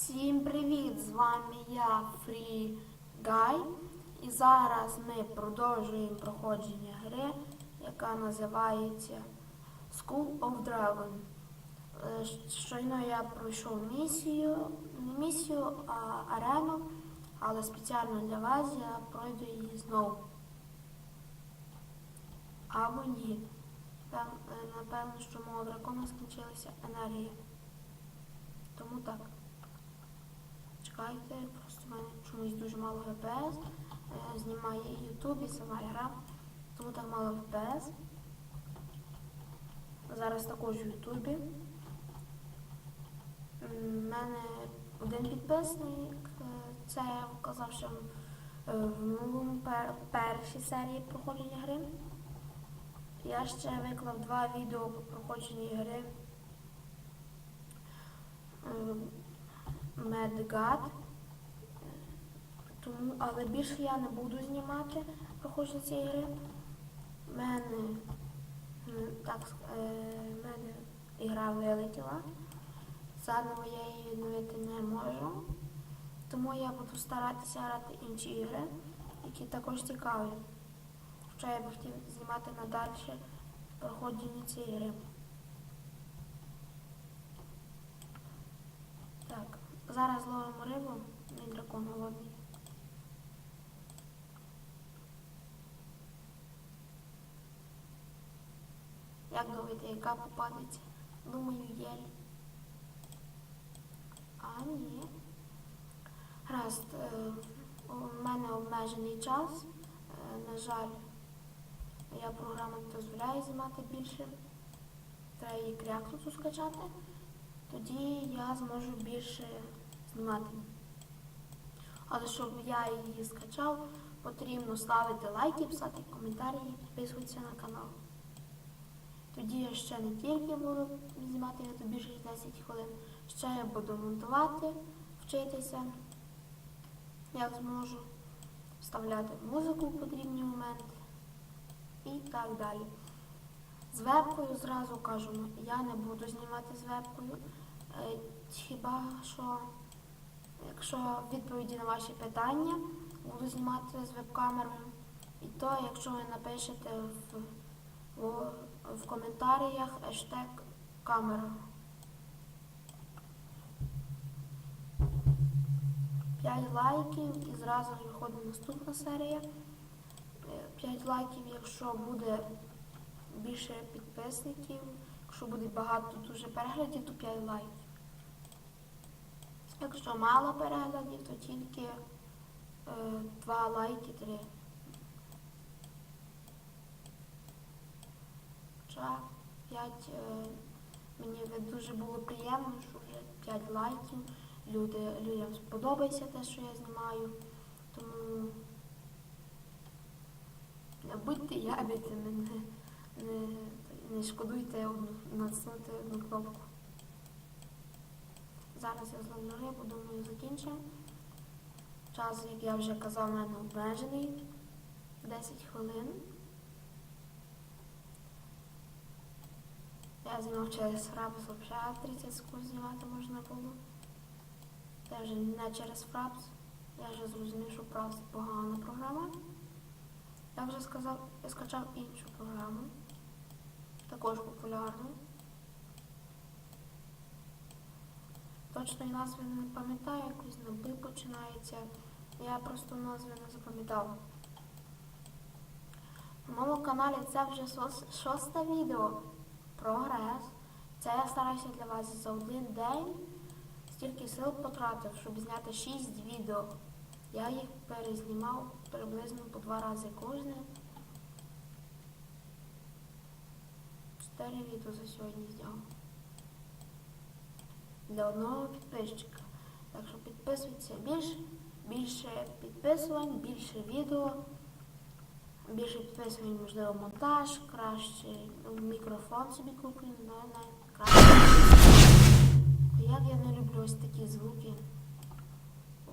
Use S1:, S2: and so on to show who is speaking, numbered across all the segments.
S1: Всім привіт! З вами я Free Guy. І зараз ми продовжуємо проходження гри, яка називається School of Dragon. Е, Щойно я пройшов місію, не місію, а арену, але спеціально для вас я пройду її знову. Або ні. Е, Напевно, що мого дракона скінчилася енергія. Тому так. Чекайте, просто в мене чомусь дуже мало ГПС. Е, Знімає YouTube і сама гра, тому так мало ГПС. Зараз також в Ютубі. У мене один підписник, е, це я вказав, що е, в минулому пер- першій серії проходження гри. Я ще виклав два відео по проходженні гри. Медгад. Тому, але більше я не буду знімати проходження цієї гри. Мене так, е, мене ігра вилетіла. Заново я її відновити не можу. Тому я буду старатися грати інші ігри, які також цікаві. Хоча я би хотів знімати надальше проходження цієї гри. Так, зараз ловимо рибу, мій дракон голодний. Як думаєте, яка попадеться? Думаю, єль. А, ні. Гаразд, е, у мене обмежений час. Е, На жаль, я програма не дозволяє знімати більше. Треба її крякнуту скачати. Тоді я зможу більше знімати. Але щоб я її скачав, потрібно ставити лайки, писати коментарі і підписуватися на канал. Тоді я ще не тільки буду знімати відео більше 10 хвилин, ще я буду монтувати, вчитися, як зможу, вставляти музику в потрібні моменти і так далі. З вебкою зразу кажу, я не буду знімати з вебкою. Е, Хіба що, якщо відповіді на ваші питання, буду знімати з веб-камерою. І то, якщо ви напишете в, в, в коментарях ештег камера. 5 лайків і зразу ж виходить наступна серія. 5 лайків, якщо буде більше підписників, якщо буде багато дуже переглядів, то 5 лайків. Якщо мало переглядів, то тільки е, 2 лайки, 3. Хоча 5 е, мені дуже було приємно, що вже 5 лайків. Люди, людям сподобається те, що я знімаю. Тому не будьте ябідними, не, не, не шкодуйте одну, натиснути одну кнопку. Зараз я зловлю рибу, думаю, закінчимо. Час, як я вже казав, в мене обмежений 10 хвилин. Я знімав через фрапс взагалі 30 секунд знімати можна було. Це вже не через фрапс. Я вже зрозумів, що фрапс погана програма. Я вже сказав, я скачав іншу програму, також популярну. Точної назви не пам'ятаю, якось на Б починається. Я просто назви не запам'ятав. На моєму каналі це вже шосте відео. Прогрес. Це я стараюся для вас за один день стільки сил потратив, щоб зняти 6 відео. Я їх перезнімав приблизно по два рази кожне. Чотири відео за сьогодні зняв. Для одного підписчика. Так що підписуйтеся більше, більше підписувань, більше відео, більше підписувань, можливо, монтаж, краще мікрофон собі куплю, не знаю, краще. Як я не люблю ось такі звуки.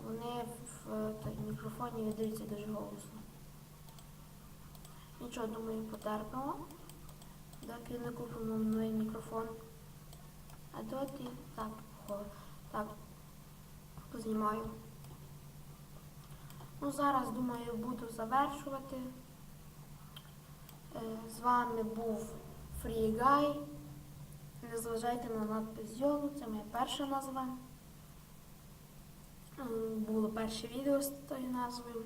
S1: Вони в е, той, мікрофоні віддаються дуже голосно. Нічого, думаю, потерпимо. Доки не купимо новий мікрофон. А доти так, хо- так. знімаю. Ну, зараз, думаю, буду завершувати. Е, З вами був FreeGuy. Не зважайте на надпис Йолу, це моя перша назва. Було перше відео з тою назвою.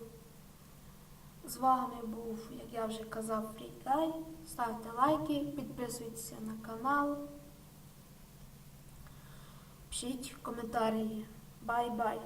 S1: З вами був, як я вже казав, FreeGuy. Ставте лайки, підписуйтесь на канал. Пишіть коментарі. Бай-бай.